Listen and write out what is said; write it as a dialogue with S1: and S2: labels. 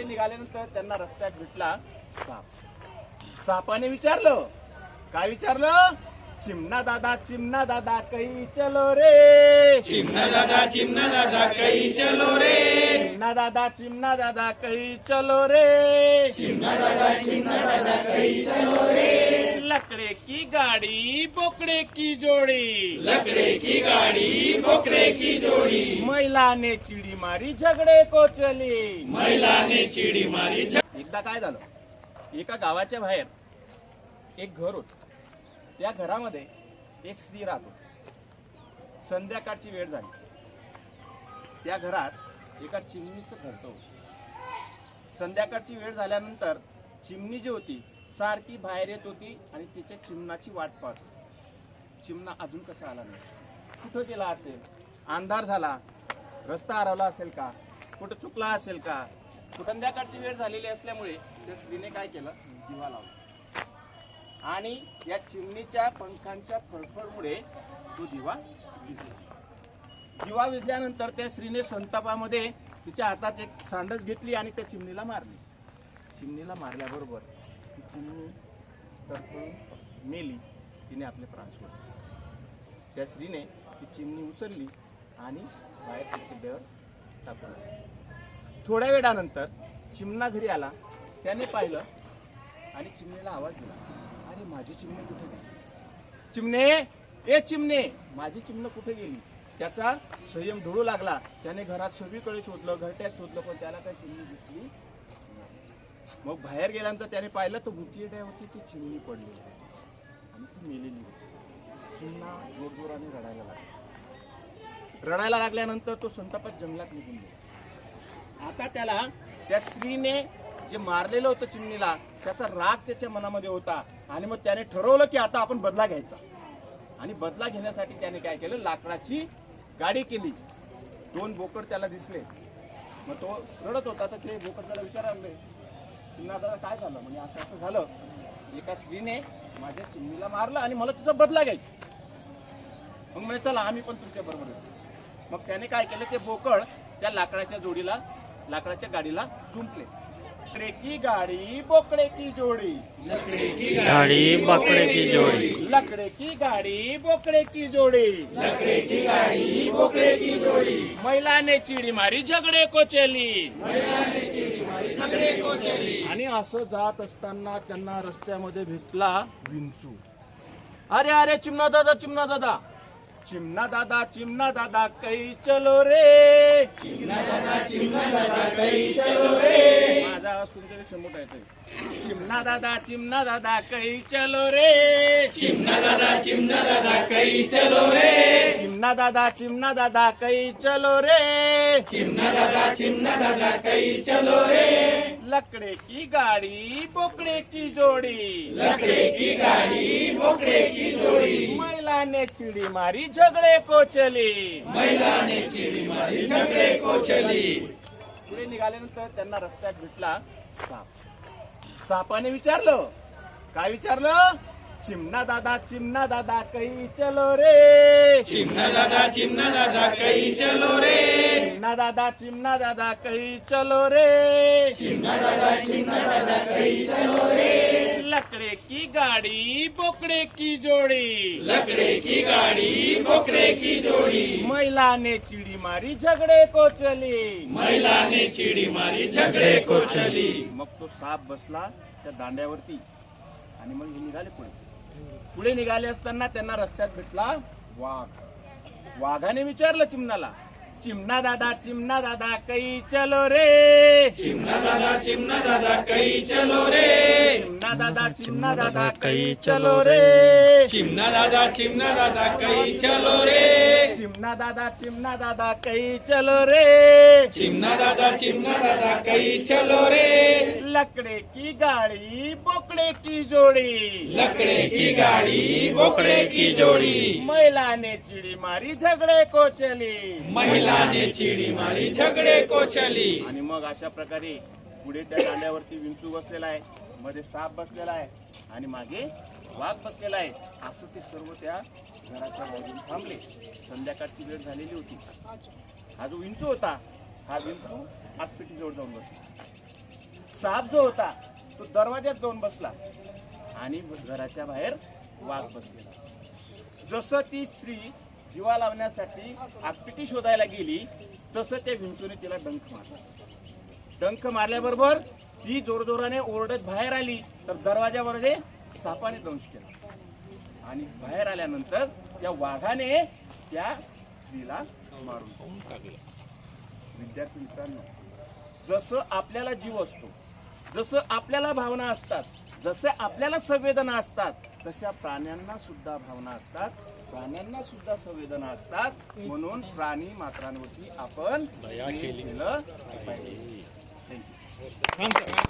S1: पुढे निघाल्यानंतर त्यांना रस्त्यात भेटला साप. सापाने विचारलं काय विचारलं? चिमणा दादा चिमणा दादा कही चलो रे.
S2: चिमना दादा चिमना दादा कहीं चलो रे.
S1: चिमणा दादा चिमणा दादा कही चलो रे.
S2: चिमना दादा चिमना दादा कहीं चलो रे.
S1: लकड़े की गाड़ी बोकड़े की जोड़ी।
S2: लकड़े की गाड़ी बोकड़े की जोड़ी।
S1: महिला ने चिड़ी मारी झगड़े को चली।
S2: महिला ने चिड़ी मारी झ-
S1: एकदा काय झालं? एका गावाच्या बाहेर एक घर होत. त्या घरामध्ये एक स्त्री राहत होती. संध्याकाळची वेळ झाली. त्या घरात एका चिमणीचं घरटं होतं. संध्याकाळची वेळ झाल्यानंतर चिमणी जी होती सारखी बाहेर येत होती आणि तिच्या चिमणाची वाट पाहत होती. चिमणा अजून कसा आला नाही. कुठं गेला असेल? अंधार झाला. रस्ता हरवला असेल का? कुठं चुकला असेल का? संध्याकाळची वेळ झालेली असल्यामुळे त्या स्त्रीने काय केलं? दिवा लावला. आणि या चिमणीच्या पंखांच्या फडफडमुळे तो दिवा विझला. दिवा विजल्यानंतर त्या स्त्रीने संतापामध्ये तिच्या हातात एक सांडच घेतली आणि त्या चिमणीला मारली. चिमणीला मारल्याबरोबर ती चिमणी मेली. तिने आपले प्राण सोडले. त्या स्त्रीने ती चिमणी उचलली आणि बाहेर किल्ल्यावर टाकून थोड्या वेळानंतर चिमणा घरी आला. त्याने पाहिलं आणि चिमणीला आवाज दिला. अरे माझी चिमणी कुठे गेली? चिमणे ए चिमणे माझी चिमणं कुठे गेली? त्याचा संयम ढळू लागला. त्याने घरात सगळीकडे शोधलं घरट्यात शोधलं पण त्याला काही चिमणी दिसली मग बाहेर गेल्यानंतर त्याने पाहिलं तर मुकीड्यावरती ती चिमणी पडली. होती आणि ती मेलेली होती. चिमणा जोरजोराने रडायला लागला. रडायला लागल्यानंतर तो संतापात जंगलात निघून गेला. आता त्याला त्या स्त्रीने जे मारलेलं होतं चिमणीला त्याचा राग त्याच्या मनामध्ये होता. आणि मग त्याने ठरवलं की आता आपण बदला घ्यायचा. आणि बदला घेण्यासाठी त्याने काय केलं? लाकडाची गाडी केली. दोन बोकड त्याला दिसले. मग तो रडत होता. तर ते बोकड त्याला विचारले चिमणा दादा काय झालं? म्हणजे असं असं झालं एका स्त्रीने माझ्या चिमणीला मारलं आणि मला तुझा बदला घ्यायचा. मग म्हणजे चला आम्ही पण तुमच्या बरोबर येतो मग त्याने काय केलं ते बोकड त्या लाकडाच्या जोडीला लाकडाच्या गाडीला जुंपले लकड़े की गाड़ी बोकड़े की जोड़ी.
S2: लकड़े की
S3: गाड़ी बकरे की जोड़ी.
S1: लकड़े की गाड़ी बोकड़े की जोड़ी.
S2: लकड़े की गाड़ी बोकड़े की जोड़ी.
S1: महिला ने चिड़ी मारी झगड़े को चली आणि असं जात असताना त्यांना रस्त्यामध्ये भेटला विंचू. अरे अरे चिमणा दादा चिमणा दादा चिमणा दादा चिमणा दादा कही चलो रे.
S2: चिमना दादा चिमना दादा कहीं चलो रे.
S1: माझा आवाज तुमच्यापेक्षा मोठा येतोय. चिमणा दादा चिमणा दादा कही चलो रे.
S2: चिमना दादा चिमना दादा कहीं चलो रे.
S1: चिमणा दादा चिमणा दादा कही चलो रे.
S2: चिमना दादा चिमना दादा कहीं चलो रे.
S1: लकड़े की गाड़ी बोकड़े की जोड़ी।
S2: लकड़े की गाड़ी बोकड़े की जोड़ी।
S1: महिला ने चिड़ी मारी झगड़े को चली।
S2: महिला ने चिड़ी मारी झगड़े को चली।
S1: पुढे निघाल्यानंतर त्यांना रस्त्यात भेटला साप. सापाने विचारलं काय विचारलं? चिमणा दादा चिमणा दादा कही चलो रे.
S2: चिमना दादा चिमना दादा कहीं चलो रे.
S1: चिमणा दादा चिमणा दादा कही चलो रे.
S2: चिमना दादा चिमना दादा कहीं चलो रे.
S1: लकड़े की गाड़ी बोकड़े की जोड़ी.
S2: लकड़े की गाड़ी बोकड़े की जोड़ी.
S1: महिला ने चिड़ी मारी झगड़े को चली.
S2: महिला ने चिड़ी मारी झगड़े को चली.
S1: मग तो साप बसला त्या दांड्यावरती आणि मग हे निघाले पुढे. पुढे निघाले असताना त्यांना रस्त्यात भेटला वाघ. वाघाने विचारलं चिमणाला चिमणा दादा चिमणा दादा कही चलो रे.
S2: चिमना दादा चिमना दादा कहीं चलो रे.
S1: चिमणा दादा चिमणा दादा कही
S3: कही
S1: चलो रे.
S2: चिमना दादा चिमना दादा कहीं चलो रे.
S1: चिमणा दादा चिमणा दादा कही चलो रे.
S2: चिमना दादा चिमना दादा कहीं चलो रे.
S1: लकड़े की गाड़ी बोकड़े की जोड़ी।
S2: लकड़े की गाड़ी बोकड़े की जोड़ी।
S1: महिला ने चिड़ी मारी झगड़े को चली।
S2: महिला ने चिड़ी मारी झगड़े को चली।
S1: आणि मग अशा प्रकारे पुढे त्या दांड्यावरती विंचू बसलेला आहे. मध्ये साप बसलेला आहे आणि मागे वाघ बसलेला आहे. असं ते सर्व त्या घराच्या बाजूने थांबले. संध्याकाळची वेळ झालेली होती. हा जो विंचू होता हा विंचू आसपेटी जवळ जाऊन बसला. साप जो होता तो दरवाज्यात जाऊन बसला आणि घराच्या बाहेर वाघ बसलेला. जसं ती स्त्री जीवा लावण्यासाठी आपपिटी शोधायला गेली तसं त्या भिंतूने तिला डंख मारला. डंख मारल्याबरोबर ती जोरजोराने ओरडत बाहेर आली तर दरवाजामध्ये सापाने दंश केला. आणि बाहेर आल्यानंतर त्या वाघाने त्या स्त्रीला मारून विद्यार्थी मित्रांनो जसं आपल्याला जीव असतो जसं आपल्याला भावना असतात जसे आपल्याला संवेदना असतात तशा प्राण्यांना सुद्धा भावना असतात. प्राण्यांना सुद्धा संवेदना असतात. म्हणून प्राणी मात्रांवरती आपण
S3: दया
S1: प्रेम
S3: केली.
S1: केलं पाहिजे. थँक्यू